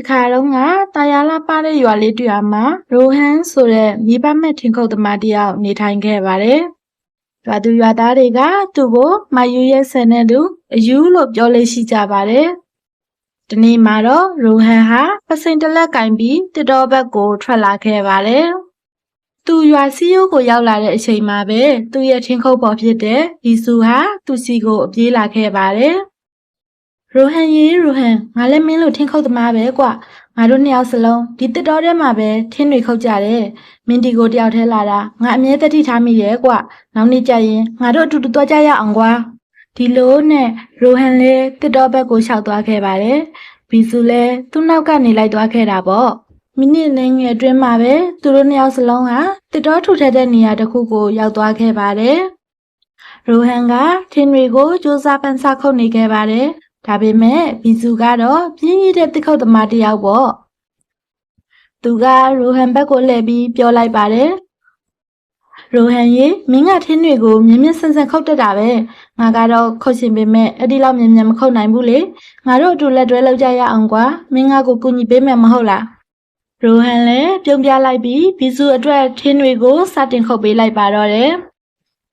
တခါတော့ကတာယာလာပါတဲ့ရွာလေးတွေ့ရမှာရိုဟန်ဆိုတဲ့မိဘမဲ့ထင်ခုတ်သမားတစ်ယောက်နေထိုင်ခဲ့ပါတယ်။ရွာသူရွာသားတွေကသူ့ကိုမယူရဲ့ဆန်တဲ့သူအယူလို့ပြောလေးရှိကြပါတယ်။ဒီနေ့မှာတော့ရိုဟန်ဟာပစိန်တလက်ကင်ပြီးတစ်တော်ဘက်ကိုထွက်လာခဲ့ပါတယ်။သူရွာစည်းရိုးကိုရောက်လာတဲ့အချိန်မှာပဲသူ့ရဲ့ထင်ခုတ်ပေါ်ဖြစ်တဲ့ဒီစုဟာသူ့စီကိုအပြေးလာခဲ့ပါတယ်။ ရိုဟန်ရေရိုဟန်ငါလည်းမင်းလို့ထင်းခုတ်သမားပဲကွငါတို့နှစ်ယောက်စလုံးဒီတစ်တော်ထဲမှာပဲထင်းတွေခုတ်ကြတယ်မင်းဒီကိုတယောက်ထဲလာတာငါအမြဲတတိထားမိတယ်ကွနောက်နေ့ကျရင်ငါတို့အတူတူသွားကြရအောင်ကွာဒီလိုနဲ့ရိုဟန်လည်းတစ်တော်ဘက်ကိုလျှောက်သွားခဲ့ပါတယ်ဘီစုလည်းသူ့နောက်ကနေလိုက်သွားခဲ့တာပေါ့မိနစ်နဲ့ငယ်အတွင်းမှာပဲသူတို့နှစ်ယောက်စလုံးဟာတစ်တော်ထူထပ်တဲ့နေရာတစ်ခုကိုရောက်သွားခဲ့ပါတယ်ရိုဟန်ကထင်းတွေကိုစူးစမ်းပန်းစားခုတ်နေခဲ့ပါတယ် ဒါပေမဲ့ဘီဇူကတော့ပြင်းရတဲ့တစ်ခုတ်သမားတစ်ယောက်ပေါ့သူကရိုဟန်ဘက်ကိုလှည့်ပြီးပြောလိုက်ပါတယ်ရိုဟန်ရေမင်းကထင်းတွေကိုမြင်းမြင်းဆန်ဆန်ခုတ်တတ်တာပဲငါကတော့ခုတ်ရှင်ပေမဲ့အဲ့ဒီလောက်မြင်းမြင်းမခုတ်နိုင်ဘူးလေငါတို့အတူလက်တွဲလောက်ကြရအောင်ကွာမင်းငါကိုကူညီပေးမယ်မဟုတ်လားရိုဟန်လည်းပြုံးပြလိုက်ပြီးဘီဇူအတွက်ထင်းတွေကိုစတင်ခုတ်ပေးလိုက်ပါတော့တယ်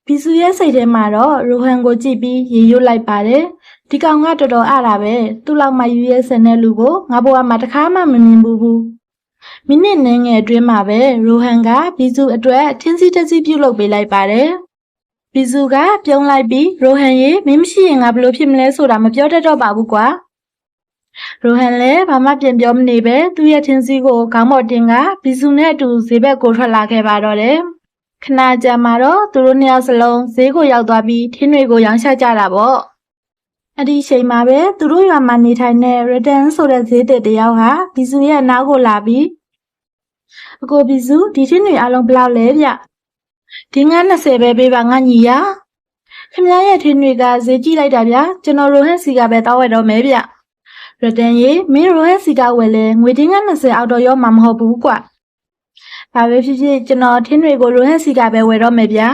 ဘီဇူရဲ့စိတ်ထဲမှာတော့ရိုဟန်ကိုကြည့်ပြီးရေရွတ်လိုက်ပါတယ်ဒီကောင်ကတော်တော်အားတာပဲသူ့လောက်မှယူရဲစင်တဲ့လူကိုငါဘဝမှာတစ်ခါမှမမြင်ဘူးဘူးမိနစ်နှင်းငယ်အတွင်းမှာပဲရိုဟန်ကဘီဇူအတွက်ထင်းစီတစ်စီပြုတ်လုပ်ပေးလိုက်ပါတယ်ဘီဇူကပြုံးလိုက်ပြီးရိုဟန်ရေမင်းမရှိရင်ငါဘယ်လိုဖြစ်မလဲဆိုတာမပြောတတ်တော့ပါဘူးကွာရိုဟန်လည်းဘာမှပြန်ပြောမနေပဲသူ့ရဲ့ထင်းစီကိုခေါင်းပေါ်တင်ကဘီဇူနဲ့အတူဈေးဘက်ကိုထွက်လာခဲ့ပါတော့တယ် ခဏကြာမှတော့သူတို့နှစ်ယောက်စလုံးဈေးကိုရောက်သွားပြီးထင်းတွေကိုရောင်းချကြတာပေါ့အဲ့ဒီအချိန်မှာပဲသူတို့ရွာမှာနေထိုင်တဲ့ return ဆိုတဲ့ဈေးသည်တစ်ယောက်ဟာဘီဇူရဲ့အနားကိုလာပြီးအကိုဘီဇူဒီထင်းတွေအလုံးဘယ်လောက်လဲဗျဒီငါ20ပဲပေးပါငါညီရခင်ဗျားရဲ့ထင်းတွေကဈေးကြည့်လိုက်တာဗျာကျွန်တော်ရိုဟန်စီကပဲတောင်းဝယ်တော့မယ်ဗျ return ရေမင်းရိုဟန်စီကဝယ်လဲငွေတင်းက20အောက်တော့ရောမှာမဟုတ်ဘူးကွ ဘာပဲဖြစ်ဖြစ်ကျွန်တော်ထင်းတွေကိုရိုဟန်စီကပဲဝယ်တော့မယ်ဗျာ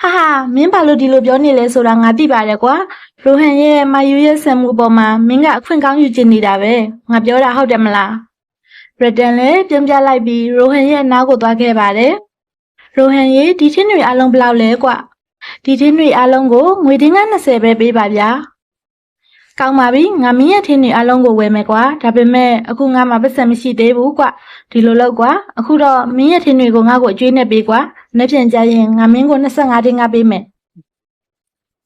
ဟာဟာမင်းဘာလို့ဒီလိုပြောနေလဲဆိုတာငါသိပါတယ်ကွာရိုဟန်ရဲ့မယူရဲ့ဆံမှုအပေါ်မှာမင်းကအခွင့်ကောင်းယူချင်နေတာပဲငါပြောတာဟုတ်တယ်မလားရတန်လည်းပြုံးပြလိုက်ပြီးရိုဟန်ရဲ့အနားကိုသွားခဲ့ပါတယ်ရိုဟန်ရဲ့ဒီထင်းတွေအလုံးဘယ်လောက်လဲကွဒီထင်းတွေအလုံးကိုငွေတင်းက20ပဲပေးပါဗျာ ကောင်းပါပြီငါမင်းရဲ့ထင်းတွေအလုံးကိုဝယ်မယ်ကွာဒါပေမဲ့အခုငါမှပတ်စံမရှိသေးဘူးကွဒီလိုလောက်ကွာအခုတော့မင်းရဲ့ထင်းတွေကိုငါ့ကိုအကျွေးနဲ့ပေးကွာနေ့ပြန်ကြရင်ငါမင်းကို25တင်းကပေးမယ်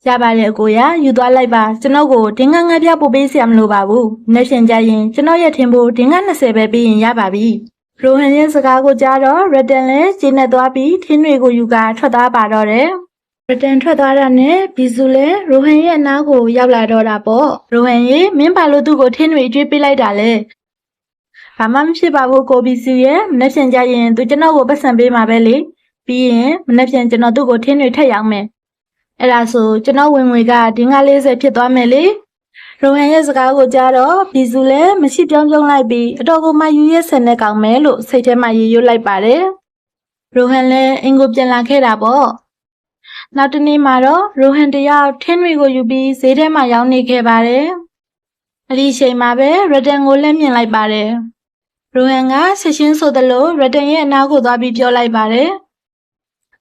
ရပါတယ်အကိုရယူသွားလိုက်ပါကျွန်တော်ကိုတင်းငန်းငါးပြပို့ပေးစရာမလိုပါဘူး။နေ့ရှင်ကြရင်ကျွန်တော်ရဲ့ထင်ဖို့တင်းငန်း20ပဲပေးရင်ရပါပြီ။ရိုဟန်ရဲ့စကားကိုကြားတော့ရတန်လည်းကျင်းနဲ့သွားပြီးထင်းတွေကိုယူကာထွက်သွားပါတော့တယ်။ ရတန်ထွက်သွားတာနဲ့ဘီဇူလည်းရိုဟန်ရဲ့အနားကိုရောက်လာတော့တာပေါ့။ရိုဟန်ရေမင်းဘာလို့သူ့ကိုထင်းတွေကျွေးပေးလိုက်တာလဲ။ဘာမှမဖြစ်ပါဘူးကိုဘီဇူရဲ့မနေ့ရှင်ကြရင်သူကျွန်တော်ကိုပတ်စံပေးမှာပဲလေ။ပြီးရင်မနေ့ပြန်ကျွန်တော်သူ့ကိုထင်းတွေထက်ရောက်မယ်။အဲ့ဒါဆိုကျွန်တော်ဝင်ငွေကဒင်းကား40ဖြစ်သွားမယ်လေရိုဟန်ရဲ့စကားကိုကြားတော့ဘီဇူလည်းမရှိပြောင်းပြုံးလိုက်ပြီးအတော်ကိုမှယူရဲဆန်တဲ့ကောင်မဲလို့စိတ်ထဲမှာရေရွတ်လိုက်ပါတယ်ရိုဟန်လည်းအင်ကိုပြန်လာခဲ့တာပေါ့ နောက်တစ်နေ့မှာတော့ရိုဟန်တယောက်ထင်းတွေကိုယူပြီးဈေးထဲမှာရောင်းနေခဲ့ပါတယ်အဲ့ဒီအချိန်မှာပဲရတန်ကိုလက်မြင်လိုက်ပါတယ်ရိုဟန်ကဆက်ရှင်းဆိုသလိုရတန်ရဲ့အနားကိုသွားပြီးပြောလိုက်ပါတယ်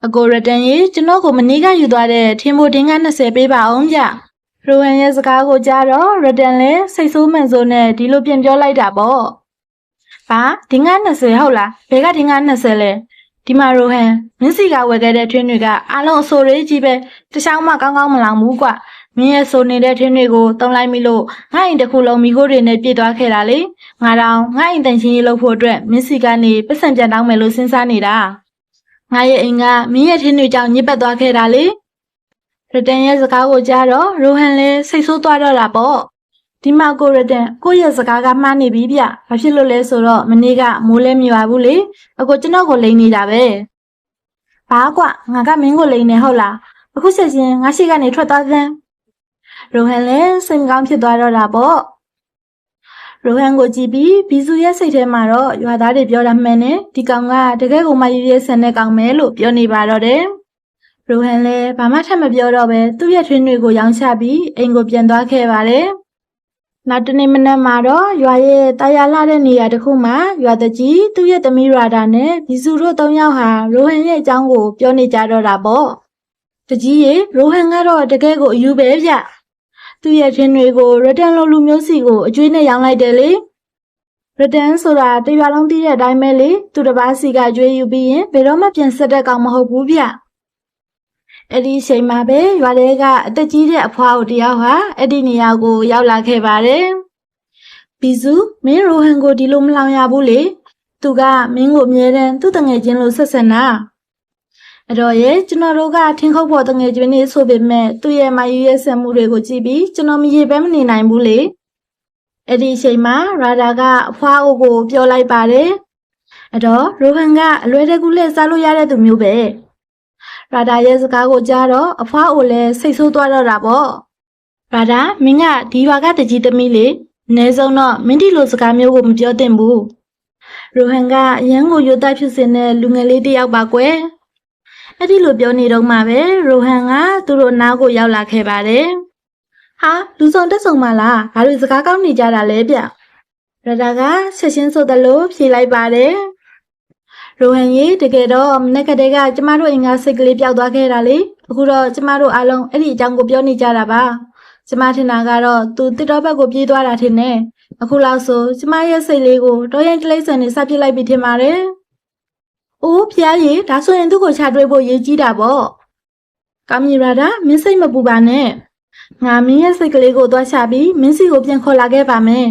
အကိုရတန်ကြီးကျွန်တော်ကိုမနေ့ကယူသွားတဲ့ထင်းမိုတင်းက20ပေးပါအောင်ဗျရိုဟန်ရဲ့စကားကိုကြားတော့ရတန်လည်းစိတ်ဆိုးမှန်ဆိုးနဲ့ဒီလိုပြန်ပြောလိုက်တာပေါ့ဘာတင်းက20ဟုတ်လားဘယ်ကတင်းက20လဲ ဒီမှာရိုဟန်မင်းစီကဝယ်ခဲ့တဲ့ထင်းတွေကအားလုံးအဆိုရေးကြီးပဲတခြားမှကောင်းကောင်းမလောင်ဘူးကွမင်းရဲ့ဆိုနေတဲ့ထင်းတွေကိုတုံးလိုက်မိလို့ငါ့အိမ်တစ်ခုလုံးမိခိုးတွေနဲ့ပြည့်သွားခဲ့တာလေငါတော့ငါ့အိမ်တန်ချင်းရေးလုပ်ဖို့အတွက်မင်းစီကနေပတ်စံပြန်တောင်းမယ်လို့စဉ်းစားနေတာငါရဲ့အိမ်ကမင်းရဲ့ထင်းတွေကြောင့်ညစ်ပတ်သွားခဲ့တာလေရတန်ရဲ့စကားကိုကြားတော့ရိုဟန်လည်းစိတ်ဆိုးသွားတော့တာပေါ့ ဒီမှာကိုရတန်ကိုယ့်ရဲ့စကားကမှားနေပြီဗျဘာဖြစ်လို့လဲဆိုတော့မနေ့ကမိုးလဲမြွာဘူးလေအကိုကျွန်တော်ကိုလိန်နေတာပဲဘာကွငါကမင်းကိုလိန်နေဟုတ်လားအခုချက်ချင်းငါရှိကနေထွက်သွားစမ်းရိုဟန်လည်းစိတ်မကောင်းဖြစ်သွားတော့တာပေါ့ရိုဟန်ကိုကြည့်ပြီးဘီဇူရဲ့စိတ်ထဲမှာတော့ရွာသားတွေပြောတာမှန်တယ်ဒီကောင်ကတကယ်ကိုမှရည်ရည်ဆန်တဲ့ကောင်ပဲလို့ပြောနေပါတော့တယ်ရိုဟန်လည်းဘာမှထပ်မပြောတော့ပဲသူ့ရဲ့ထွင်းတွေကိုရောင်းချပြီးအိမ်ကိုပြန်သွားခဲ့ပါတယ် နောက်တနေ့မနက်မှာတော့ရွာရဲ့တာယာလာတဲ့နေရာတစ်ခုမှာရွာတကြီးသူ့ရဲ့သမီးရာဒါနဲ့ဘီစုတို့သုံးယောက်ဟာရိုဟန်ရဲ့အကြောင်းကိုပြောနေကြတော့တာပေါ့တကြီးရေရိုဟန်ကတော့တကယ်ကိုအယူပဲဗျသူ့ရဲ့ထင်းတွေကိုရတန်လိုလူမျိုးစီကိုအကျွေးနဲ့ရောင်းလိုက်တယ်လေရတန်ဆိုတာတရွာလုံးသိတဲ့အတိုင်းပဲလေသူတစ်ပါးစီကအကျွေးယူပြီးရင်ဘယ်တော့မှပြန်ဆက်တဲ့ကောင်မဟုတ်ဘူးဗျ အဲ့ဒီအချိန်မှာပဲရွာထဲကအသက်ကြီးတဲ့အဖွားကိုတယောက်ဟာအဲ့ဒီနေရာကိုရောက်လာခဲ့ပါတယ်။ဘီဇူမင်းရိုဟန်ကိုဒီလိုမလောင်ရဘူးလေ။သူကမင်းကိုအမြဲတမ်းသူ့တငယ်ချင်းလို့ဆက်ဆံတာ။အဲ့တော့ရဲ့ကျွန်တော်တို့ကထင်းခုတ်ဖို့တငယ်ချင်းနေဆိုပေမဲ့သူ့ရဲ့မယူရဲ့ဆံမှုတွေကိုကြည့်ပြီးကျွန်တော်မရေပဲမနေနိုင်ဘူးလေ။အဲ့ဒီအချိန်မှာရာဒါကအဖွားအိုကိုပြောလိုက်ပါတယ်။အဲ့တော့ရိုဟန်ကအလွယ်တကူလက်စားလို့ရတဲ့သူမျိုးပဲ။ ရာဒါရဲ့စကားကိုကြားတော့အဖွားအိုလည်းစိတ်ဆိုးသွားတော့တာပေါ့ရာဒါမင်းကဒီရွာကတကြီးသမီးလေအနည်းဆုံးတော့မင်းဒီလိုစကားမျိုးကိုမပြောသင့်ဘူးရိုဟန်ကအရန်ကိုယူတိုက်ဖြစ်စင်တဲ့လူငယ်လေးတစ်ယောက်ပါကွယ်အဲ့ဒီလိုပြောနေတော့မှပဲရိုဟန်ကသူတို့နားကိုရောက်လာခဲ့ပါတယ်ဟာလူဆောင်တက်ဆောင်မလားဘာလို့စကားကောင်းနေကြတာလဲဗျရာဒါကဆက်ရှင်းဆိုသလိုဖြေလိုက်ပါတယ် ရိုဟန်ကြီးတကယ်တော့မနေ့ကတည်းကကျမတို့အိမ်ကစိတ်ကလေးပျောက်သွားခဲ့တာလေအခုတော့ကျမတို့အားလုံးအဲ့ဒီအကြောင်းကိုပြောနေကြတာပါကျမထင်တာကတော့သူတစ်တော်ဘက်ကိုပြေးသွားတာထင်တယ်အခုလောက်ဆိုကျမရဲ့စိတ်လေးကိုတော်ရင်တလိမ့်ဆန်နေစပြစ်လိုက်ပြီထင်ပါတယ်အိုးဖျားကြီးဒါဆိုရင်သူ့ကိုချတွေးဖို့ရေးကြီးတာပေါ့ကာမီရာဒါမင်းစိတ်မပူပါနဲ့ငါမင်းရဲ့စိတ်ကလေးကိုသွားချပြီးမင်းစီကိုပြန်ခေါ်လာခဲ့ပါမယ်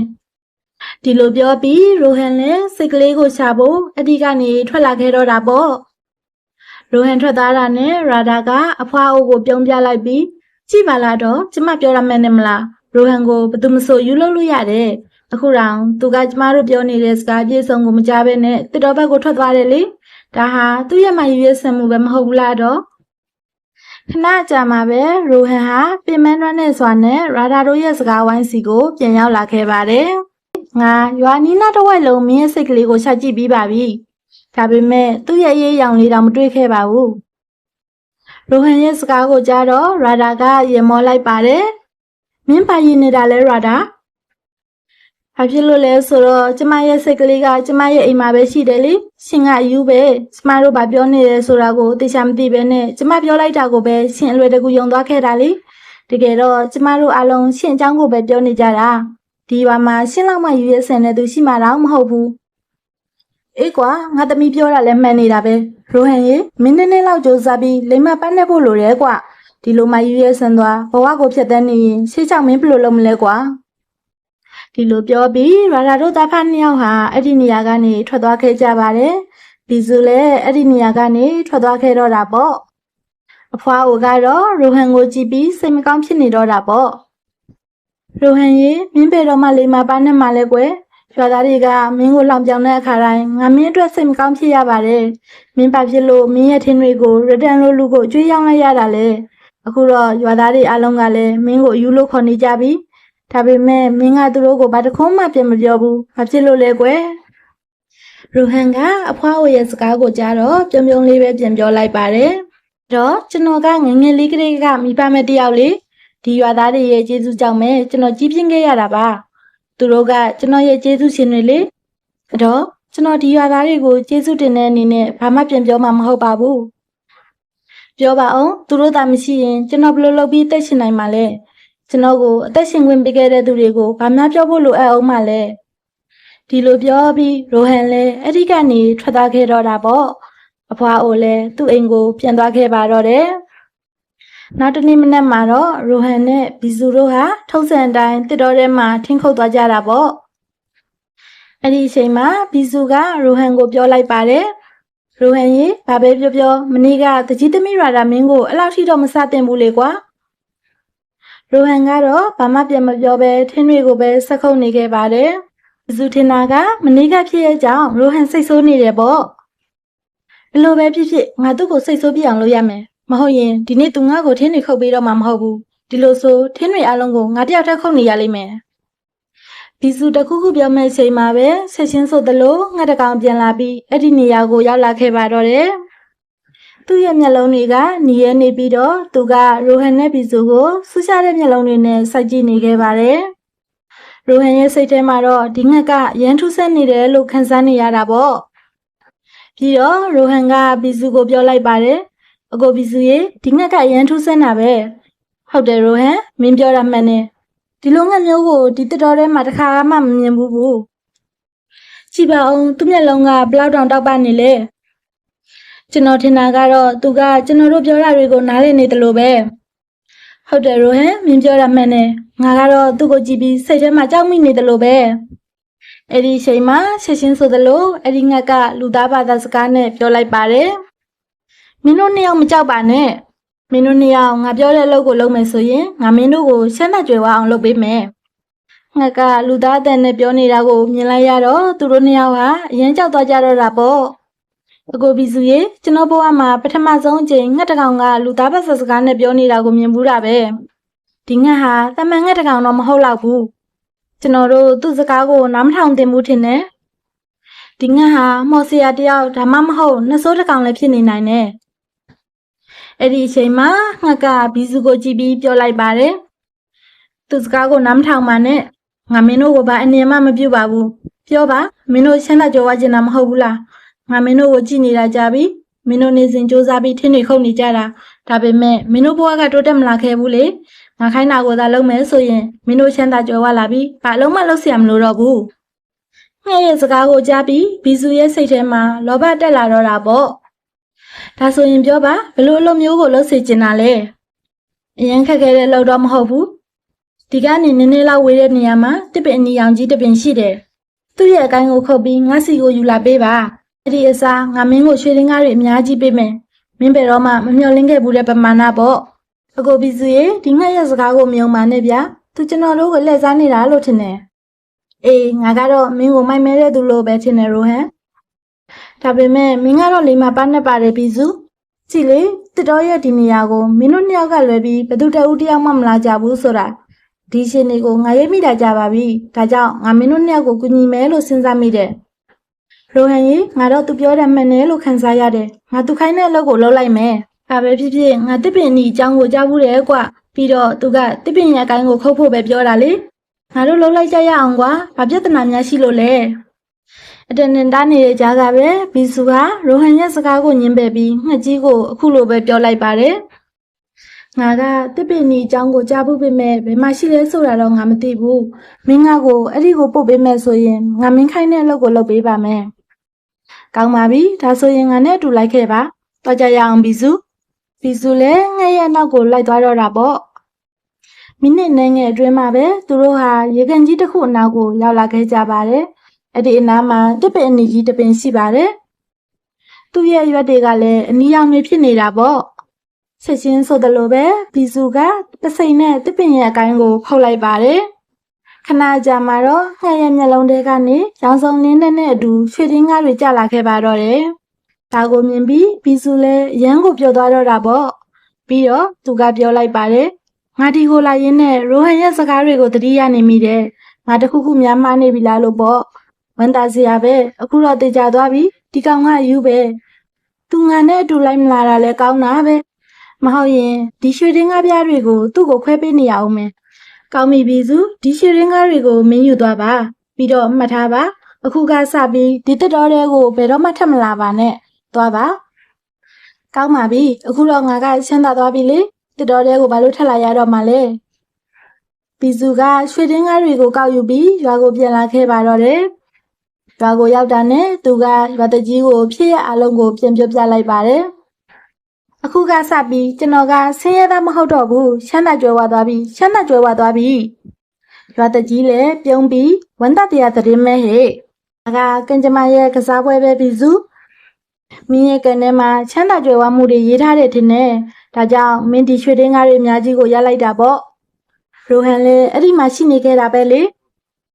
ဒီလိုပြောပြီးရိုဟန်လည်းစိတ်ကလေးကိုရှာဖို့အဒီကနေထွက်လာခဲ့တော့တာပေါ့ရိုဟန်ထွက်သွားတာနဲ့ရာဒါကအဖွားအိုကိုပြုံးပြလိုက်ပြီးကြည့်ပါလားတော့ကျမပြောရမယ်နဲ့မလားရိုဟန်ကိုဘယ်သူမဆိုယူလို့လို့ရတယ်အခုတောင်သူကကျမတို့ပြောနေတဲ့စကားပြေဆုံးကိုမကြားဘဲနဲ့တစ်တော်ဘက်ကိုထွက်သွားတယ်လေဒါဟာသူ့ရဲ့မှရွေးဆံမှုပဲမဟုတ်ဘူးလားတော့ခဏကြာမှာပဲရိုဟန်ဟာပင်မန်းရနဲ့စွာနဲ့ရာဒါတို့ရဲ့စကားဝိုင်းစီကိုပြန်ရောက်လာခဲ့ပါတယ် ငါရွာနီးနားတစ်ဝိုက်လုံးမင်းရဲ့စိတ်ကလေးကိုချက်ကြည့်ပြီးပါပြီ။ဒါပေမဲ့သူ့ရဲ့ရေးရောင်လေးတော့မတွေ့ခဲ့ပါဘူး။ရိုဟန်ရဲ့စကားကိုကြားတော့ရာဒါကရင်မောလိုက်ပါတယ်။မင်းပါရင်နေတာလဲရာဒါ။ဘာဖြစ်လို့လဲဆိုတော့ကျမရဲ့စိတ်ကလေးကကျမရဲ့အိမ်မှာပဲရှိတယ်လေ။ရှင်ကအယူပဲ။ကျမတို့ဘာပြောနေလဲဆိုတာကိုသိချာမသိပဲနဲ့ကျမပြောလိုက်တာကိုပဲရှင်အလွယ်တကူယုံသွားခဲ့တာလေ။တကယ်တော့ကျမတို့အားလုံးရှင်အကြောင်းကိုပဲပြောနေကြတာ။ ဒီဘာမှာရှင်းလောက်မှယူရဆန်တဲ့သူရှိမှတော့မဟုတ်ဘူးအေးကွာငါသမီးပြောတာလည်းမှန်နေတာပဲရိုဟန်ရေမင်းနည်းနည်းလောက်ကြိုးစားပြီးလိမ္မာပန်းနေဖို့လိုတယ်ကွာဒီလိုမှယူရဆန်သွားဘဝကိုဖြတ်တန်းနေရင်ရှေ့ချောင်းမင်းဘယ်လိုလုပ်မလဲကွာဒီလိုပြောပြီးရာရာတို့သားဖနှစ်ယောက်ဟာအဲ့ဒီနေရာကနေထွက်သွားခဲ့ကြပါတယ်ဘီဇူလည်းအဲ့ဒီနေရာကနေထွက်သွားခဲ့တော့တာပေါ့အဖွားအိုကတော့ရိုဟန်ကိုကြည့်ပြီးစိတ်မကောင်းဖြစ်နေတော့တာပေါ့ ရိုဟန်ရေမင်းပေတော့မှလိမ္မာပါနဲ့မှလဲကွယ်ရွာသားတွေကမင်းကိုလောင်ပြောင်တဲ့အခါတိုင်းငါမင်းအတွက်စိတ်မကောင်းဖြစ်ရပါတယ်မင်းပါဖြစ်လို့မင်းရဲ့ထင်းတွေကိုရတန်လို့လူကိုအကျွေးရောက်လိုက်ရတာလေအခုတော့ရွာသားတွေအားလုံးကလည်းမင်းကိုအယူလို့ခေါ်နေကြပြီဒါပေမဲ့မင်းကသူတို့ကိုဘာတစ်ခုမှပြန်မပြောဘူးဘာဖြစ်လို့လဲကွယ်ရိုဟန်ကအဖွားအိုရဲ့စကားကိုကြားတော့ပြုံပြုံလေးပဲပြန်ပြောလိုက်ပါတယ်တော့ကျွန်တော်ကငယ်ငယ်လေးကလေးကမိဘမဲ့တယောက်လေ ဒီရွာသားတွေရဲ့ကျေးဇူးကြောင့်ပဲကျွန်တော်ကြီးပြင်းခဲ့ရတာပါသူတို့ကကျွန်တော်ရဲ့ကျေးဇူးရှင်တွေလေအဲ့တော့ကျွန်တော်ဒီရွာသားတွေကိုကျေးဇူးတင်တဲ့အနေနဲ့ဘာမှပြန်ပြောမှာမဟုတ်ပါဘူးပြောပါအောင်သူတို့သာမရှိရင်ကျွန်တော်ဘယ်လိုလုပ်ပြီးအသက်ရှင်နိုင်မှာလဲကျွန်တော်ကိုအသက်ရှင်ခွင့်ပေးခဲ့တဲ့သူတွေကိုဘာမှပြောဖို့လိုအပ်အောင်မလဲဒီလိုပြောပြီးရိုဟန်လည်းအဲ့ဒီကနေထွက်သွားခဲ့တော့တာပေါ့အဖွားအိုလည်းသူ့အိမ်ကိုပြန်သွားခဲ့ပါတော့တယ် နောက်တစ်နေ့မနက်မှာတော့ရိုဟန်နဲ့ဘီဇူတို့ဟာထုံးစံအတိုင်းတစ်တော်ထဲမှာထင်းခုတ်သွားကြတာပေါ့အဲ့ဒီအချိန်မှာဘီဇူကရိုဟန်ကိုပြောလိုက်ပါတယ်ရိုဟန်ရေဘာပဲပြောပြောမနေ့ကတကြီးသမီးရာဒါမင်းကိုအဲ့လောက်ထိတော့မစတင်ဘူးလေကွာရိုဟန်ကတော့ဘာမှပြန်မပြောဘဲထင်းတွေကိုပဲဆက်ခုတ်နေခဲ့ပါတယ်ဘီဇူထင်တာကမနေ့ကဖြစ်ရဲ့ကြောင့်ရိုဟန်စိတ်ဆိုးနေတယ်ပေါ့ဘယ်လိုပဲဖြစ်ဖြစ်ငါသူ့ကိုစိတ်ဆိုးပြအောင်လုပ်ရမယ် မဟုတ်ရင်ဒီနေ့သူငါ့ကိုထင်းတွေခုတ်ပေးတော့မှာမဟုတ်ဘူးဒီလိုဆိုထင်းတွေအလုံးကိုငါတယောက်တည်းခုတ်နေရလိမ့်မယ်ဘီစုတစ်ခုခုပြောမဲ့ချိန်မှာပဲဆက်ချင်းဆိုသလိုငှက်တစ်ကောင်ပြန်လာပြီးအဲ့ဒီနေရာကိုရောက်လာခဲ့ပါတော့တယ်သူ့ရဲ့မျက်လုံးတွေကညီရဲနေပြီးတော့သူကရိုဟန်နဲ့ဘီစုကိုဆူရှာတဲ့မျက်လုံးတွေနဲ့စိုက်ကြည့်နေခဲ့ပါတယ်ရိုဟန်ရဲ့စိတ်ထဲမှာတော့ဒီငှက်ကရန်ထူးဆက်နေတယ်လို့ခံစားနေရတာပေါ့ပြီးတော့ရိုဟန်ကဘီစုကိုပြောလိုက်ပါတယ် အကိုဘီစုရေဒီငှက်ကရန်ထူးဆက်တာပဲဟုတ်တယ်ရိုဟန်မင်းပြောတာမှန်တယ်ဒီလိုငှက်မျိုးကိုဒီတက်တော်ထဲမှာတစ်ခါမှမမြင်ဘူးဘူးကြည့်ပါအောင်သူ့မျက်လုံးကဘယ်လောက်တောင်တောက်ပနေလဲကျွန်တော်ထင်တာကတော့သူကကျွန်တော်တို့ပြောတာတွေကိုနားလည်နေတယ်လို့ပဲဟုတ်တယ်ရိုဟန်မင်းပြောတာမှန်တယ်ငါကတော့သူ့ကိုကြည့်ပြီးစိတ်ထဲမှာကြောက်မိနေတယ်လို့ပဲအဲ့ဒီအချိန်မှာချက်ချင်းဆိုသလိုအဲ့ဒီငက်ကလူသားဘာသာစကားနဲ့ပြောလိုက်ပါတယ် မင်းတို့နှစ်ယောက်မကြောက်ပါနဲ့မင်းတို့နှစ်ယောက်ငါပြောတဲ့အလုပ်ကိုလုပ်မယ်ဆိုရင်ငါမင်းတို့ကိုရှမ်းသက်ကြွယ်ဝအောင်လုပ်ပေးမယ်ငက်ကလူသားအတဲ့နဲ့ပြောနေတာကိုမြင်လိုက်ရတော့သူတို့နှစ်ယောက်ဟာအရင်ကြောက်သွားကြတော့တာပေါ့အကိုဘီစုရေကျွန်တော်ဘဝမှာပထမဆုံးအချိန်ငှက်တစ်ကောင်ကလူသားဘာသာစကားနဲ့ပြောနေတာကိုမြင်ဘူးတာပဲဒီငှက်ဟာတမန်ငှက်တစ်ကောင်တော့မဟုတ်တော့ဘူးကျွန်တော်တို့သူ့စကားကိုနားမထောင်သင့်ဘူးထင်တယ်ဒီငှက်ဟာမော်ဆီယာတယောက်ဒါမှမဟုတ်နှစိုးတစ်ကောင်လည်းဖြစ်နေနိုင်တယ် အဲ့ဒီအချိန်မှာငှက်ကဘီစုကိုကြည့်ပြီးပြောလိုက်ပါတယ်သူ့စကားကိုနားမထောင်ပါနဲ့ငါမင်းတို့ကိုဘာအနေမှမပြုတ်ပါဘူးပြောပါမင်းတို့ရှမ်းသာကြောဝါကျင်တာမဟုတ်ဘူးလားငါမင်းတို့ကိုကြည့်နေတာကြပြီမင်းတို့နေစဉ်စူးစမ်းပြီးထင်းတွေခုတ်နေကြတာဒါပေမဲ့မင်းတို့ဘဝကတိုးတက်မလာခဲ့ဘူးလေ ငါခိုင်းတာကိုသာလုပ်မယ်ဆိုရင်မင်းတို့ချမ်းသာကြွယ်ဝလာပြီဘာလုံးမလုပ်เสียမလို့တော့ဘူးငှဲ့ရဲ့စကားကိုကြားပြီးဘီစုရဲ့စိတ်ထဲမှာလောဘတက်လာတော့တာပေါ့ ဒါဆိုရင်ပြောပါဘလို့အလုပ်မျိုးကိုလုပ်စေချင်တာလဲအရင်ခက်ခဲတဲ့လုပ်တော့မဟုတ်ဘူးဒီကနေနည်းနည်းလောက်ဝေးတဲ့နေရာမှာတစ်ပင်အနီရောင်ကြီးတစ်ပင်ရှိတယ်သူ့ရဲ့အကိုင်းကိုခုတ်ပြီးငါစီကိုယူလာပေးပါအဲ့ဒီအစားငါမင်းကိုရွှေရင်းကားတွေအများကြီးပေးမယ်မင်းဘယ်တော့မှမမျှော်လင့်ခဲ့ဘူးတဲ့ပမာဏပေါ့အကိုဘီစုရေဒီငှက်ရဲ့စကားကိုမယုံပါနဲ့ဗျာသူကျွန်တော်တို့ကိုလက်စားနေတာလို့ထင်တယ်အေးငါကတော့မင်းကိုမိုက်မဲတဲ့သူလို့ပဲထင်တယ်ရိုဟန် ဒါပေမဲ့မင်းကတော့လိမ္မာပါနဲ့ပါတယ်ဘီစုကြည့်လေတစ်တော်ရဲ့ဒီနေရာကိုမင်းတို့နှစ်ယောက်ကလွယ်ပြီးဘယ်သူတဦးတယောက်မှမလာကြဘူးဆိုတာဒီရှင်တွေကိုငါရိပ်မိတာကြပါပြီဒါကြောင့်ငါမင်းတို့နှစ်ယောက်ကိုကူညီမယ်လို့စဉ်းစားမိတယ်ရိုဟန်ရေငါတော့သူပြောတယ်မှန်တယ်လို့ခံစားရတယ်ငါသူခိုင်းတဲ့အလုပ်ကိုလုပ်လိုက်မယ်ဒါပဲဖြစ်ဖြစ်ငါတစ်ပင်နီအကြောင်းကိုကြားဘူးတယ်ကွပြီးတော့သူကတစ်ပင်ရဲ့အကိုင်းကိုခုတ်ဖို့ပဲပြောတာလေငါတို့လှုပ်လိုက်ကြရအောင်ကွာဘာပြဿနာများရှိလို့လဲ အတန်တန်တားနေတဲ့ကြားကပဲဘီစုကရိုဟန်ရဲ့စကားကိုညင်ပယ်ပြီးငှက်ကြီးကိုအခုလိုပဲပြောလိုက်ပါတယ်ငါကတစ်ပင်နီအကြောင်းကိုကြားဘူးပေမဲ့ဘယ်မှာရှိလဲဆိုတာတော့ငါမသိဘူးမင်းငါကိုအဲ့ဒီကိုပို့ပေးမယ်ဆိုရင်ငါမင်းခိုင်းတဲ့အလုပ်ကိုလုပ်ပေးပါမယ်ကောင်းပါပြီဒါဆိုရင်ငါနဲ့အတူလိုက်ခဲ့ပါတော့ကြရအောင်ဘီစုဘီစုလည်းငှက်ရဲ့နောက်ကိုလိုက်သွားတော့တာပေါ့မိနစ်နဲ့ငယ်အတွင်းမှာပဲသူတို့ဟာရေကန်ကြီးတစ်ခုအနောက်ကိုရောက်လာခဲ့ကြပါတယ် အဲ့ဒီအနားမှာတစ်ပင်အနီကြီးတစ်ပင်ရှိပါတယ်သူ့ရဲ့ရွက်တွေကလည်းအနီရောင်တွေဖြစ်နေတာပေါ့ဆက်ချင်းဆိုသလိုပဲဘီစုကပစိန်နဲ့တစ်ပင်ရဲ့အကိုင်းကိုခုတ်လိုက်ပါတယ်ခဏကြာမှာတော့ငှက်ရဲ့မျက်လုံးထဲကနေရောင်စုံလင်းတဲ့နဲ့အတူရွှေတင်းကားတွေကျလာခဲ့ပါတော့တယ်ဒါကိုမြင်ပြီးဘီစုလည်းရမ်းကိုပြောသွားတော့တာပေါ့ပြီးတော့သူကပြောလိုက်ပါတယ်ငါဒီကိုလာရင်းနဲ့ရိုဟန်ရဲ့စကားတွေကိုသတိရနေမိတယ်ငါတခုခုများမှားနေပြီလားလို့ပေါ့ ဝန်တာစရာပဲအခုတော့တေချာသွားပြီဒီကောင်ကယူပဲသူငါနဲ့အတူလိုက်မလာတာလဲကောင်းတာပဲမဟုတ်ရင်ဒီရွှေတင်းကားပြားတွေကိုသူ့ကိုခွဲပေးနေရအောင်မယ်ကောင်းပြီဘီစုဒီရွှေတင်းကားတွေကိုမင်းယူသွားပါ ပြီးတော့မှတ်ထားပါ အခုကစပြီးဒီတက်တော်တွေကိုဘယ်တော့မှထပ်မလာပါနဲ့သွားပါကောင်းပါပြီအခုတော့ငါကချမ်းသာသွားပြီလေတစ်တော်တဲကိုဘာလို့ထက်လာရတော့မှလဲဘီစုကရွှေတင်းကားတွေကိုကောက်ယူပြီးရွာကိုပြန်လာခဲ့ပါတော့တယ် ရွာကိုရောက်တာနဲ့သူကရွာတကြီးကိုဖြစ်ရအလုံးကိုပြန်ပြောပြလိုက်ပါတယ်အခုကစပြီးကျွန်တော်ကဆင်းရဲသားမဟုတ်တော့ဘူးချမ်းသာကြွယ်ဝသွားပြီချမ်းသာကြွယ်ဝသွားပြီရွာတကြီးလည်းပြုံးပြီးဝန်တတရားသတင်းမဲဟဲ့ဒါကကင်ကြမ္မာရဲ့ကစားပွဲပဲဘီစုမင်းရဲ့ကန်ထဲမှာချမ်းသာကြွယ်ဝမှုတွေရေးထားတဲ့ထင်တယ်။ဒါကြောင့်မင်းဒီရွှေတင်းကားတွေအများကြီးကိုရလိုက်တာပေါ့။ရိုဟန်လည်းအဲ့ဒီမှာရှိနေခဲ့တာပဲလေ။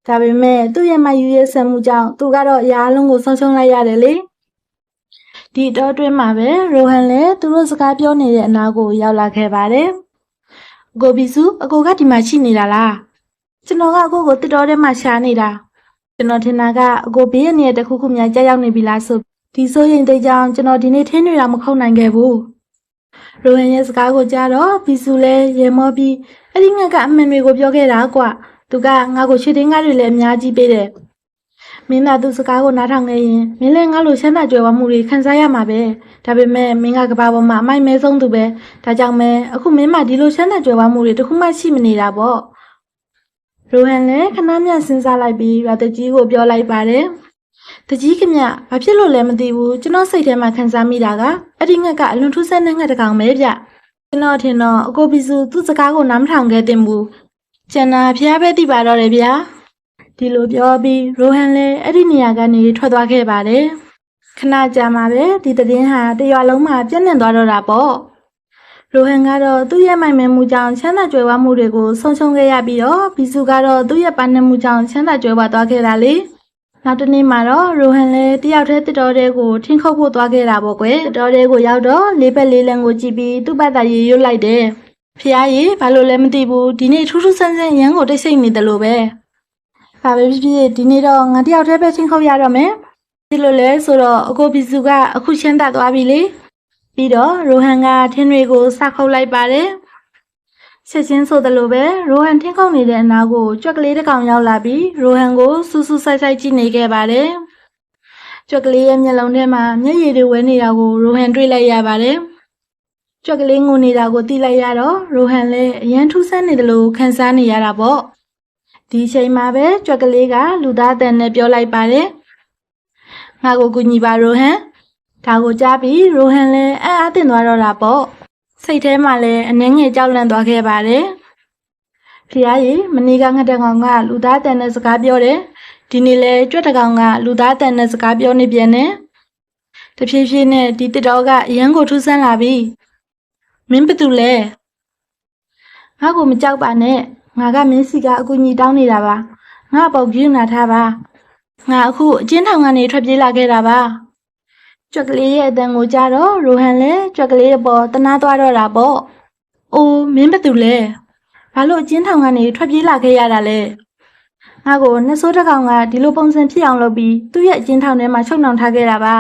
ဒါပေမဲ့သူ့ရဲ့မယူရဲ့ဆံမှုကြောင့်သူကတော့အရာအလုံးကိုဆုံးရှုံးလိုက်ရတယ်လေ။ဒီတော့အတွင်းမှာပဲရိုဟန်လည်းသူတို့စကားပြောနေတဲ့အနားကိုရောက်လာခဲ့ပါတယ်။အကိုဘီစုအကိုကဒီမှာရှိနေတာလား။ကျွန်တော်ကအကိုကိုတစ်တော်ထဲမှာရှာနေတာ။ကျွန်တော်ထင်တာကအကိုဘေးရနေတဲ့တစ်ခုခုများကြောက်ရောက်နေပြီလားဆိုဒီဆိုရင်တိတ်ကြောင်ကျွန်တော်ဒီနေ့ထင်းနေတာမခုတ်နိုင်ခဲ့ဘူး။ရိုဟန်ရဲ့စကားကိုကြားတော့ဘီစုလဲရေမောပြီးအဲ့ဒီငှက်ကအမှန်တွေကိုပြောခဲ့တာကွ သူကငါ့ကိုချွေတင်းကားတွေလည်းအများကြီးပေးတယ်မင်းသာသူစကားကိုနားထောင်နေရင်မင်းလည်းငါ့လိုချမ်းသာကြွယ်ဝမှုတွေခံစားရမှာပဲဒါပေမဲ့မင်းကကဘာပေါ်မှာအမိုက်မဲဆုံးသူပဲဒါကြောင့်မဲအခုမင်းမှဒီလိုချမ်းသာကြွယ်ဝမှုတွေတစ်ခုမှရှိမနေတာပေါ့ရိုဟန်လည်းခဏမျှစဉ်းစားလိုက်ပြီးရွာတကြီးကိုပြောလိုက်ပါတယ်တကြီးခင်ဗျဘာဖြစ်လို့လဲမသိဘူးကျွန်တော်စိတ်ထဲမှာခံစားမိတာကအဲ့ဒီငှက်ကအလွန်ထူးဆန်းတဲ့ငှက်တစ်ကောင်ပဲဗျကျွန်တော်ထင်တော့အကိုဘီစုသူ့စကားကိုနားမထောင်ခဲ့တင်ဘူး ကျန်တာဖျားပဲသိပါတော့တယ်ဗျာဒီလိုပြောပြီးရိုဟန်လည်းအဲ့ဒီနေရာကနေထွက်သွားခဲ့ပါတယ်ခဏကြာမှပဲဒီသတင်းဟာတရွာလုံးမှာပြန့်နှံ့သွားတော့တာပေါ့ရိုဟန်ကတော့သူ့ရဲ့မိုင်မဲမှုကြောင့်ချမ်းသာကြွယ်ဝမှုတွေကိုဆုံးရှုံးခဲ့ရပြီးတော့ဘီစုကတော့သူ့ရဲ့ပန်းနှံမှုကြောင့်ချမ်းသာကြွယ်ဝသွားခဲ့တာလေနောက်တစ်နေ့မှာတော့ရိုဟန်လည်းတယောက်တည်းတစ်တော်တဲကိုထင်းခုတ်ဖို့သွားခဲ့တာပေါ့ကွယ်တစ်တော်တဲကိုရောက်တော့လေးဘက်လေးလံကိုကြည့်ပြီးသူ့ဘက်သာရေရွတ်လိုက်တယ် ဖះရေဘာလို့လဲမသိဘူးဒီနေ့ထူးထူးဆန်းဆန်းရမ်းကိုတိတ်ဆိတ်နေတယ်လို့ပဲ။ဘာပဲဖြစ်ဖြစ်ဒီနေ့တော့ငါတယောက်တည်းပဲချင်းခုတ်ရတော့မယ်။ဒီလိုလဲဆိုတော့အကိုဘီစုကအခုရှင်းတတ်သွားပြီလေ။ပြီးတော့ရိုဟန်ကထင်းတွေကိုစခုတ်လိုက်ပါတယ်။ချက်ချင်းဆိုသလိုပဲရိုဟန်ထင်းခုတ်နေတဲ့အနာကိုကြွက်ကလေးတစ်ကောင်ရောက်လာပြီးရိုဟန်ကိုစူးစူးဆိုင်ဆိုင်ကြည့်နေခဲ့ပါတယ်။ကြွက်ကလေးရဲ့မျက်လုံးထဲမှာမျက်ရည်တွေဝဲနေတာကိုရိုဟန်တွေ့လိုက်ရပါတယ်။ ကြွက်ကလေးငိုနေတာကိုသိလိုက်ရတော့ရိုဟန်လည်းအရန်ထူးဆန်းနေတယ်လို့ခံစားနေရတာပေါ့။ဒီအချိန်မှာပဲကြွက်ကလေးကလူသားအတန်နဲ့ပြောလိုက်ပါတယ်။ငါကိုကူညီပါရိုဟန်။ဒါကိုကြားပြီးရိုဟန်လည်းအံ့အားသင့်သွားတော့တာပေါ့။စိတ်ထဲမှာလည်းအနှဲငယ်ကြောက်လန့်သွားခဲ့ပါတယ်။ဖျားကြီးမနေ့ကငှက်တကောင်ကလူသားအတန်နဲ့စကားပြောတယ်။ဒီနေ့လဲကြွက်တကောင်ကလူသားအတန်နဲ့စကားပြောနေပြန်တယ်။တဖြည်းဖြည်းနဲ့ဒီတစ်တော်ကအရန်ကိုထူးဆန်းလာပြီ။ မင်းဘသူလဲ။ငါ့ကိုမကြောက်ပါနဲ့။ငါကမင်းစီကအကူအညီတောင်းနေတာပါငါအပေါ်ပြူနာထားပါငါအခုအချင်းထောင်ကနေထွက်ပြေးလာခဲ့တာပါကြွက်ကလေးရဲ့အတန်ကိုကြားတော့ရိုဟန်လည်းကြွက်ကလေးရဲ့ပေါ်တနာသွားတော့တာပေါ့အိုးမင်းဘာတူလဲဘာလို့အချင်းထောင်ကနေထွက်ပြေးလာခဲ့ရတာလဲငါကိုနှစ်ဆိုးတစ်ကောင်ကဒီလိုပုံစံဖြစ်အောင်လုပ်ပြီးသူ့ရဲ့အချင်းထောင်ထဲမှာချုပ်နှောင်ထားခဲ့တာပါ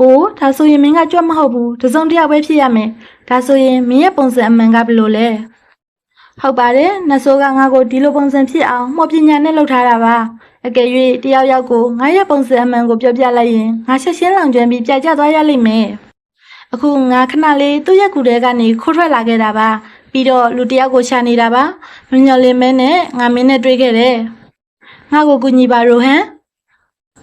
အိုးဒါဆိုရင်မင်းကကြွက်မဟုတ်ဘူးတစုံတစ်ယောက်ပဲဖြစ်ရမယ်ဒါဆိုရင်မင်းရဲ့ပုံစံအမှန်ကဘယ်လိုလဲဟုတ်ပါတယ်နတ်ဆိုးကငါ့ကိုဒီလိုပုံစံဖြစ်အောင်မော်ပညာနဲ့လှုပ်ထားတာပါအကယ်၍တယောက်ယောက်ကိုငါရဲ့ပုံစံအမှန်ကိုပြောပြလိုက်ရင်ငါချက်ချင်းလောင်ကျွမ်းပြီးပြကြသွားရလိမ့်မယ်အခုငါခဏလေးသူ့ရဲ့ကူတဲကနေခိုးထွက်လာခဲ့တာပါပြီးတော့လူတစ်ယောက်ကိုရှာနေတာပါမညော်လင်းမဲနဲ့ငါမင်းနဲ့တွေ့ခဲ့တယ်ငါကိုကူညီပါရိုဟန်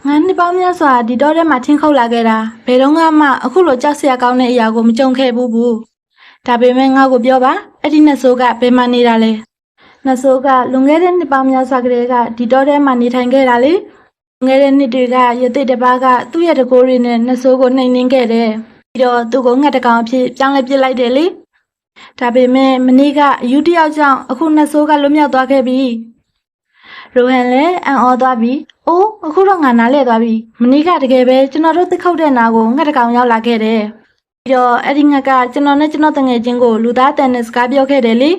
ငါနှစ်ပေါင်းများစွာဒီတော့ထဲမှာထင်းခုတ်လာခဲ့တာဘယ်တော့မှအခုလိုကြောက်စရာကောင်းတဲ့အရာကိုမကြုံခဲ့ဘူးဘူးဒါပေမဲ့ငါ့ကိုပြောပါအဲ့ဒီနှစ်ဆိုးကဘယ်မှာနေတာလဲနှစ်ဆိုးကလွန်ခဲ့တဲ့နှစ်ပေါင်းများစွာကတည်းကဒီတော့ထဲမှာနေထိုင်ခဲ့တာလေလွန်ခဲ့တဲ့နှစ်တွေကရတိတ်တစ်ပါးကသူ့ရဲ့တကိုးတွေနဲ့နှစ်ဆိုးကိုနှိမ်နှင်းခဲ့တယ်ပြီးတော့သူ့ကိုငှက်တစ်ကောင်အဖြစ်ပြောင်းလဲပစ်လိုက်တယ်လေဒါပေမဲ့မနေ့ကအယူတစ်ယောက်ကြောင့်အခုနှစ်ဆိုးကလွတ်မြောက်သွားခဲ့ပြီ ရိုဟန်လည်းအံ့ဩသွားပြီအိုးအခုတော့ငါနားလဲသွားပြီမနေ့ကတကယ်ပဲကျွန်တော်တို့သိခုတ်တဲ့နာကိုငှက်တစ်ကောင်ရောက်လာခဲ့တယ်ပြီးတော့အဲ့ဒီငှက်ကကျွန်တော်နဲ့ကျွန်တော်တငယ်ချင်းကိုလူသားတန်နဲ့စကားပြောခဲ့တယ်လေ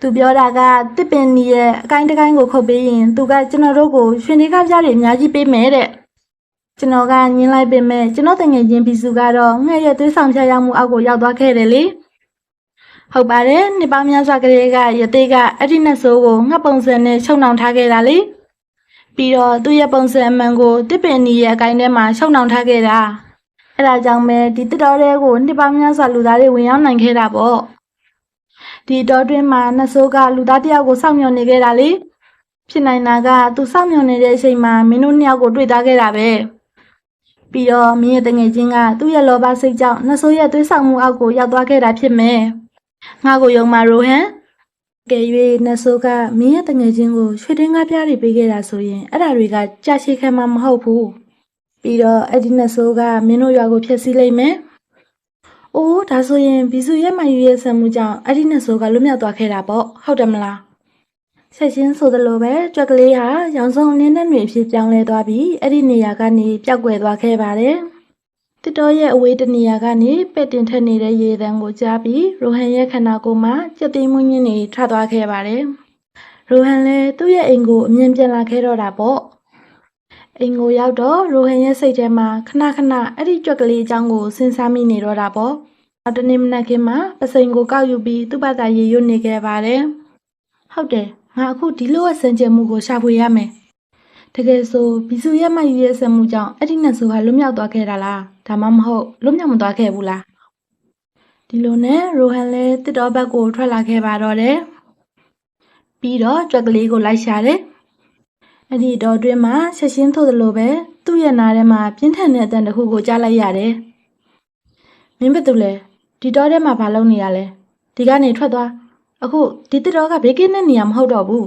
သူပြောတာကတစ်ပင်နီရဲ့အကိုင်းတစ်ကိုင်းကိုခုတ်ပေးရင်သူကကျွန်တော်တို့ကိုရွှေနေကားပြားတွေအများကြီးပေးမယ်တဲ့ကျွန်တော်ကညင်းလိုက်ပေမဲ့ကျွန်တော်တငယ်ချင်းဘီစုကတော့ငှက်ရဲ့သွေးဆောင်ဖြတ်ရောက်မှုအောက်ကိုရောက်သွားခဲ့တယ်လေ ဟုတ်ပါတယ်နှစ်ပေါင်းများစွာကလေးကရသေးကအဲ့ဒီနှစ်ဆိုးကိုငှက်ပုံစံနဲ့ချုပ်နှောင်ထားခဲ့တာလေပြီးတော့သူ့ရဲ့ပုံစံအမှန်ကိုတစ်ပင်နီရဲ့အကိုင်းထဲမှာချုပ်နှောင်ထားခဲ့တာအဲ့ဒါကြောင့်ပဲဒီတစ်တော်တဲကိုနှစ်ပေါင်းများစွာလူသားတွေဝင်ရောက်နိုင်ခဲ့တာပေါ့ဒီတော်တွင်းမှာနတ်ဆိုးကလူသားတစ်ယောက်ကိုစောင့်မျှော်နေခဲ့တာလေဖြစ်နိုင်တာကသူစောင့်မျှော်နေတဲ့အချိန်မှာမင်းတို့နှစ်ယောက်ကိုတွေ့သားခဲ့တာပဲပြီးတော့မင်းရဲ့တငယ်ချင်းကသူ့ရဲ့လောဘစိတ်ကြောင့်နတ်ဆိုးရဲ့သွေးဆောင်မှုအောက်ကိုရောက်သွားခဲ့တာဖြစ်မယ် ငါကိုယုံပါရိုဟန်ကဲ၍နတ်ဆိုးကမင်းရဲ့တငယ်ချင်းကိုရွှေတင်းကားပြားတွေပေးခဲ့တာဆိုရင်အဲ့ဒါတွေကကြာရှည်ခံမှာမဟုတ်ဘူးပြီးတော့အဲ့ဒီနှစ်ဆိုးကမင်းတို့ရွာကိုဖျက်ဆီးလိုက်မယ်။အိုးဒါဆိုရင်ဘီစုရဲ့မှယူရဲ့ဆံမှုကြောင့်အဲ့ဒီနှစ်ဆိုးကလွတ်မြောက်သွားခဲ့တာပေါ့ဟုတ်တယ်မလား။ဆက်ချင်းဆိုသလိုပဲကြွက်ကလေးဟာရောင်စုံလင်းတဲ့တွေအဖြစ်ပြောင်းလဲသွားပြီးအဲ့ဒီနေရာကနေပျောက်ကွယ်သွားခဲ့ပါတယ်။ တစ်တော်ရဲ့အဝေးတနေရာကနေပဲ့တင်ထက်နေတဲ့ရေတံကိုကြားပြီးရိုဟန်ရဲ့ခန္ဓာကိုယ်မှာကြက်သိမ်းမှုညင်းတွေထသွားခဲ့ပါတယ်။ရိုဟန်လည်းသူ့ရဲ့အိမ်ကိုအမြင်ပြန်လာခဲ့တော့တာပေါ့။အိမ်ကိုရောက်တော့ရိုဟန်ရဲ့စိတ်ထဲမှာခဏခဏအဲ့ဒီကြွက်ကလေးအကြောင်းကိုစဉ်းစားမိနေတော့တာပေါ့။နောက်တနေ့မနက်ခင်းမှာပစိန်ကိုကောက်ယူပြီးသူ့ဘာသာရေရွတ်နေခဲ့ပါတယ်။ဟုတ်တယ်ငါအခုဒီလိုအစံကျင်မှုကိုရှာဖွေရမယ် တကယ်ဆိုဘီစုရဲ့မှယူရဲ့ဆံမှုကြောင့်အဲ့ဒီနတ်ဆိုးကလွတ်မြောက်သွားခဲ့တာလားဒါမှမဟုတ်လွတ်မြောက်မသွားခဲ့ဘူးလားဒီလိုနဲ့ရိုဟန်လည်းတစ်တော်ဘက်ကိုထွက်လာခဲ့ပါတော့တယ်ပြီးတော့ကြွက်ကလေးကိုလိုက်ရှာတယ်အဲ့ဒီတော့တွင်းမှာဆက်ရှင်းထုတ်သလိုပဲသူ့ရဲ့နားထဲမှာပြင်းထန်တဲ့အတန်တစ်ခုကိုကြားလိုက်ရတယ်မင်းဘာတူလဲဒီတော့ထဲမှာဘာလုပ်နေရလဲဒီကနေထွက်သွားအခုဒီတစ်တော်ကဘေးကင်းတဲ့နေရာမဟုတ်တော့ဘူး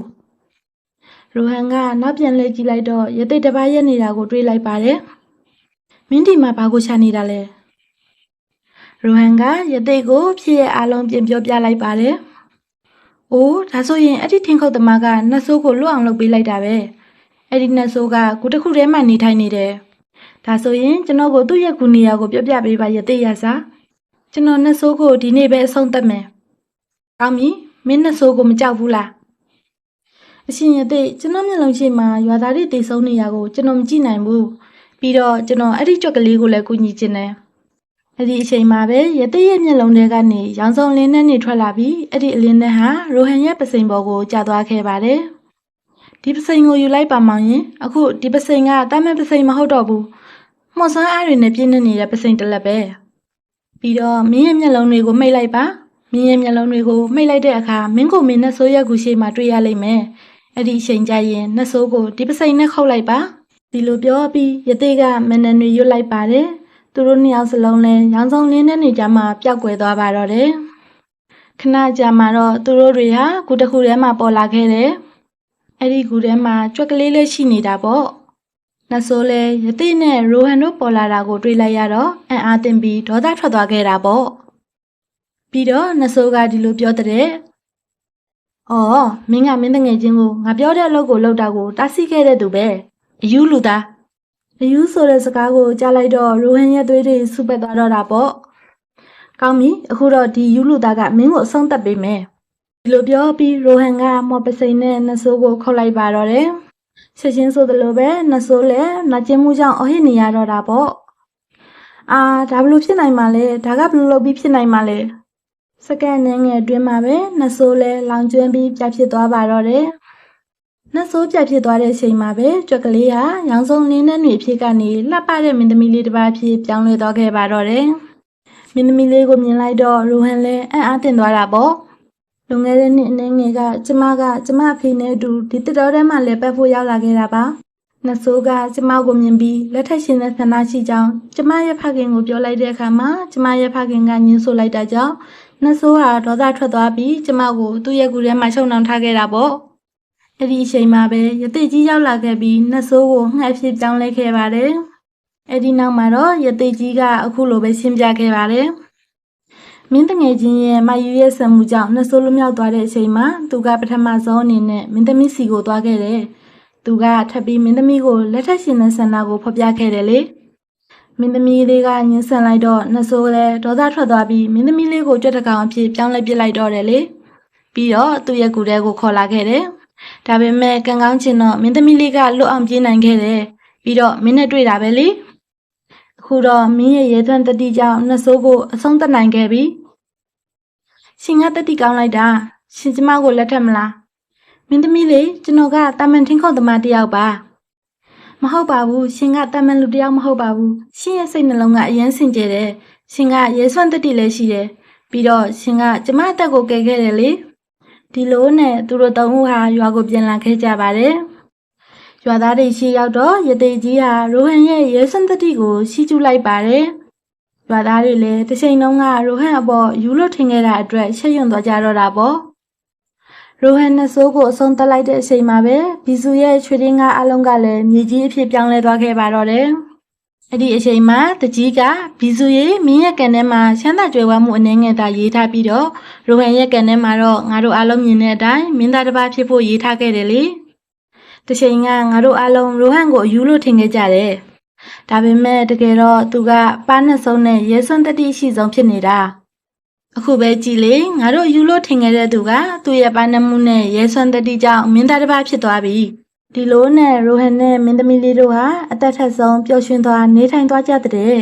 ရိုဟန်ကနောက်ပြန်လဲကြည့်လိုက်တော့ရတိတ်တစ်ပါးရက်နေတာကိုတွေးလိုက်ပါတယ်မင်းဒီမှာဘာကိုရှာနေတာလဲရိုဟန်ကရတိတ်ကိုဖြစ်ရဲ့အားလုံးပြင်ပြောပြလိုက်ပါတယ်အိုးဒါဆိုရင်အဲ့ဒီထင်းခုတ်သမားကနတ်ဆိုးကိုလွတ်အောင်လုပ်ပေးလိုက်တာပဲအဲ့ဒီနတ်ဆိုးကကိုတစ်ခုတည်းမှနေထိုင်နေတယ်ဒါဆိုရင်ကျွန်တော်ကိုသူ့ရဲ့ကူနေရာကိုပြောပြပေးပါရတိတ်ရစားကျွန်တော်နတ်ဆိုးကိုဒီနေ့ပဲအဆုံးသတ်မယ်ကောင်းပြီမင်းနဲ့ဆိုးကိုမကြောက်ဘူးလား အရှင်ရတဲ့ကျွန်တော်မျက်လုံးရှိမှာရွာသားတွေတိတ်ဆုံးနေရကိုကျွန်တော်မကြည့်နိုင်ဘူးပြီးတော့ကျွန်တော်အဲ့ဒီကြွက်ကလေးကိုလည်းကူညီချင်တယ်အဲ့ဒီအချိန်မှာပဲရတဲ့ရဲ့မျက်လုံးထဲကနေရောင်စုံလင်းနဲ့နေထွက်လာပြီးအဲ့ဒီအလင်းနဲ့ဟာရိုဟန်ရဲ့ပစိန်ဘော်ကိုကြာသွားခဲ့ပါတယ်ဒီပစိန်ကိုယူလိုက်ပါမောင်ရင်အခုဒီပစိန်ကတာမန်ပစိန်မဟုတ်တော့ဘူးမော်ဆန်းအားတွေနဲ့ပြည့်နေနေတဲ့ပစိန်တစ်လက်ပဲပြီးတော့မင်းရဲ့မျက်လုံးတွေကိုမိတ်လိုက်ပါမြင်းရဲ့မျက်လုံးတွေကိုမှိတ်လိုက်တဲ့အခါမင်းကိုမင်းနဲ့ဆိုးရက်ကူရှိမှတွေ့ရလိမ့်မယ်။ အဲ့ဒီအချိန်ကျရင်နှဆိုးကိုဒီပစိန်နဲ့ခုတ်လိုက်ပါ။ဒီလိုပြောပြီးယသိကမနန်တွေရွတ်လိုက်ပါတယ်။သူတို့နှစ်ယောက်စလုံးလဲရောင်စုံလင်းတဲ့နေကြမှာပျောက်ကွယ်သွားပါတော့တယ်။ခဏကြာမှတော့သူတို့တွေဟာကူတစ်ခုထဲမှာပေါ်လာခဲ့တယ်။အဲ့ဒီကူထဲမှာကြွက်ကလေးလေးရှိနေတာပေါ့။နှဆိုးလဲယသိနဲ့ရိုဟန်တို့ပေါ်လာတာကိုတွေ့လိုက်ရတော့အံ့အားသင့်ပြီးဒေါသထွက်သွားခဲ့တာပေါ့။ပြီးတော့နဆိုးကဒီလိုပြောတဲ့။ အော်မင်းကမင်းတငယ်ချင်းကိုငါပြောတဲ့အလုပ်ကိုလုပ်တာကိုတားဆီးခဲ့တဲ့သူပဲ။အယူလူသား။အယူဆိုတဲ့စကားကိုကြားလိုက်တော့ရိုဟန်ရဲ့သွေးတွေစုပက်သွားတော့တာပေါ့။ကောင်းပြီအခုတော့ဒီယူလူသားကမင်းကိုအဆုံးသတ်ပေးမယ်။ဒီလိုပြောပြီးရိုဟန်ကမော်ပစိန်နဲ့နဆိုးကိုခုတ်လိုက်ပါတော့တယ်။ချက်ချင်းဆိုသလိုပဲနဆိုးလည်းနှကျင်းမှုကြောင့်အဟစ်နေရတော့တာပေါ့။အာဒါဘယ်လိုဖြစ်နိုင်မှာလဲဒါကဘယ်လိုလုပ်ပြီးဖြစ်နိုင်မှာလဲ။ စကန်နဲ့ငယ်အတွင်းမှာပဲနှဆိုးလဲလောင်ကျွမ်းပြီးပြဖြစ်သွားပါတော့တယ်။နှဆိုးပြဖြစ်သွားတဲ့အချိန်မှာပဲကြွက်ကလေးဟာရောင်စုံလင်းတဲ့ຫນွေဖြစ်ကနေလှပတဲ့မင်းသမီးလေးတစ်ပါးဖြစ်ပြောင်းလဲသွားခဲ့ပါတော့တယ်။မင်းသမီးလေးကိုမြင်လိုက်တော့ရူဟန်လဲအံ့အားသင့်သွားတာပေါ့။လွန်ခဲ့တဲ့နှစ်အနည်းငယ်ကကျမကကျမအဖေနဲ့အတူဒီတစ်တော်ထဲမှာလဲပတ်ဖို့ရောက်လာခဲ့တာပါ။နှဆိုးကကျမကိုမြင်ပြီးလက်ထက်ရှင်တဲ့ဆန္ဒရှိကြောင်းကျမရဲ့ဖခင်ကိုပြောလိုက်တဲ့အခါမှာကျမရဲ့ဖခင်ကညှင်းဆိုလိုက်တာကြောင့် နှဆိုးဟာဒေါသထွက်သွားပြီးကျမကိုသူ့ရဲ့ကူထဲမှာချုပ်နှောင်ထားခဲ့တာပေါ့အဲ့ဒီအချိန်မှာပဲရတိကြီးရောက်လာခဲ့ပြီးနှဆိုးကိုငှက်ဖြစ်ပြောင်းလဲခဲ့ပါတယ်အဲ့ဒီနောက်မှာတော့ရတိကြီးကအခုလိုပဲရှင်းပြခဲ့ပါတယ်မင်းတငယ်ချင်းရဲ့မယူရဲ့ဆံမှုကြောင့်နှဆိုးလွမြောက်သွားတဲ့အချိန်မှာသူကပထမဆုံးအနေနဲ့မင်းသမီးစီကိုသွားခဲ့တယ်သူကထပ်ပြီးမင်းသမီးကိုလက်ထက်ရှင်တဲ့ဆန္ဒကိုဖော်ပြခဲ့တယ်လေ မင်းသမီးလေးကညှင်းဆန်လိုက်တော့နှဆိုးလဲဒေါသထွက်သွားပြီးမင်းသမီးလေးကိုကြွက်တကောင်အဖြစ်ပြောင်းလဲပစ်လိုက်တော့တယ်လေပြီးတော့သူ့ရဲ့ကူတဲကိုခေါ်လာခဲ့တယ်ဒါပေမဲ့ကံကောင်းချင်တော့မင်းသမီးလေးကလွတ်အောင်ပြေးနိုင်ခဲ့တယ်ပြီးတော့မင်းနဲ့တွေ့တာပဲလေအခုတော့မင်းရဲ့ရဲသွမ်းတတိကြောင့်နှဆိုးကိုအဆုံးသတ်နိုင်ခဲ့ပြီရှင်ကတတိကောင်းလိုက်တာရှင်ကျမကိုလက်ထပ်မလားမင်းသမီးလေးကျွန်တော်ကတာမန်ထင်းခုတ်သမားတစ်ယောက်ပါ မဟုတ်ပါဘူးရှင်ကတာမန်လူတစ်ယောက်မဟုတ်ပါဘူးရှင်ရဲ့စိတ်နှလုံးကအယမ်းစင်ကြယ်တယ်ရှင်ကရဲစွမ်းတတိလည်းရှိတယ်ပြီးတော့ရှင်ကကျမအသက်ကိုကယ်ခဲ့တယ်လေဒီလိုနဲ့သူတို့သုံးဦးဟာရွာကိုပြန်လာခဲ့ကြပါတယ်ရွာသားတွေရှိရောက်တော့ရသေးကြီးဟာရိုဟန်ရဲ့ရဲစွမ်းတတိကိုစီးကျူးလိုက်ပါတယ်ရွာသားတွေလည်းတစ်ချိန်လုံးကရိုဟန်အပေါ်ယူလို့ထင်ခဲ့တာအတွက်ရှက်ရွံ့သွားကြတော့တာပေါ့ ရိုဟန်နဲ့ဆိုးကိုအဆုံးသတ်လိုက်တဲ့အချိန်မှာပဲဘီဇူရဲ့ချွေရင်းကားအလုံးကလည်းမြေကြီးအဖြစ်ပြောင်းလဲသွားခဲ့ပါတော့တယ်။အဲ့ဒီအချိန်မှာတကြီးကဘီဇူရဲ့မင်းရဲ့ကန်ထဲမှာချမ်းသာကြွယ်ဝမှုအနှဲငယ်သာရေးထားပြီးတော့ရိုဟန်ရဲ့ကန်ထဲမှာတော့ငါတို့အားလုံးမြင်တဲ့အတိုင်းမင်းသားတစ်ပါးဖြစ်ဖို့ရေးထားခဲ့တယ်လေ။တစ်ချိန်ကငါတို့အားလုံးရိုဟန်ကိုအယူလို့ထင်ခဲ့ကြတယ်။ဒါပေမဲ့တကယ်တော့သူကပါးနှစ်ဆုံးနဲ့ရဲစွမ်းတတိရှိဆုံးဖြစ်နေတာ။ အခုပဲကြည်လေငါတို့ယူလို့ထင်ခဲ့တဲ့သူကသူ့ရဲ့ပါနမှုနဲ့ရဲစွမ်းတတိကြောင့်မင်းသားတစ်ပါးဖြစ်သွားပြီဒီလိုနဲ့ရိုဟန်နဲ့မင်းသမီးလေးတို့ဟာအသက်ထက်ဆုံးပျော်ရွှင်သွားနေထိုင်သွားကြတဲ့